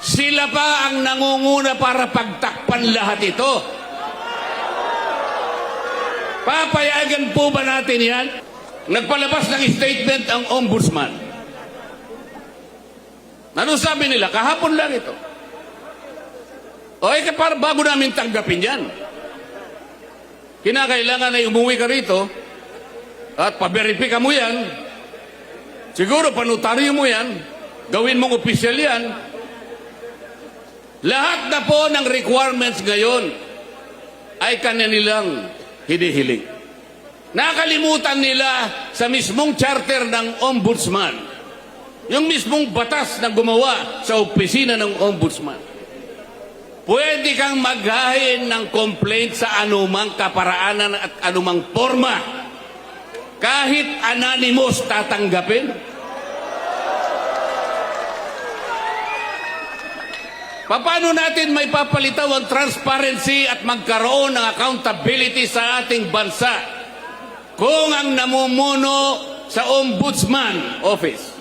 Sila pa ang nangunguna para pagtakpan lahat ito. Papayagan po ba natin yan? Nagpalabas ng statement ang ombudsman. Ano sabi nila? Kahapon lang ito. O eh, para bago namin tanggapin yan. Kinakailangan ay umuwi ka rito at paberipika mo yan. Siguro panutaryo mo yan. Gawin mong opisyal yan. Lahat na po ng requirements ngayon ay kanilang hinihiling. Nakalimutan nila sa mismong charter ng ombudsman. Yung mismong batas na gumawa sa opisina ng ombudsman. Pwede kang maghain ng complaint sa anumang kaparaanan at anumang forma. Kahit anonymous tatanggapin. Paano natin may papalitaw ang transparency at magkaroon ng accountability sa ating bansa kung ang namumuno sa Ombudsman Office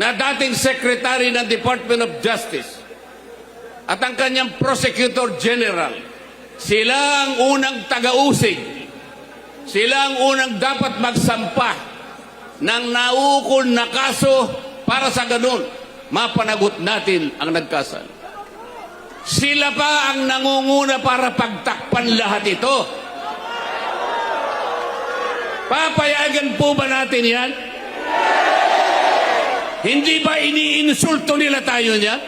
na dating Secretary ng Department of Justice at ang kanyang Prosecutor General, sila ang unang taga-usig, sila ang unang dapat magsampa ng naukol na kaso para sa ganun, mapanagot natin ang nagkasal. Sila pa ang nangunguna para pagtakpan lahat ito. Papayagan po ba natin yan? Hindi ba iniinsulto nila tayo niya?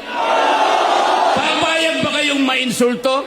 Papayag ba kayong mainsulto?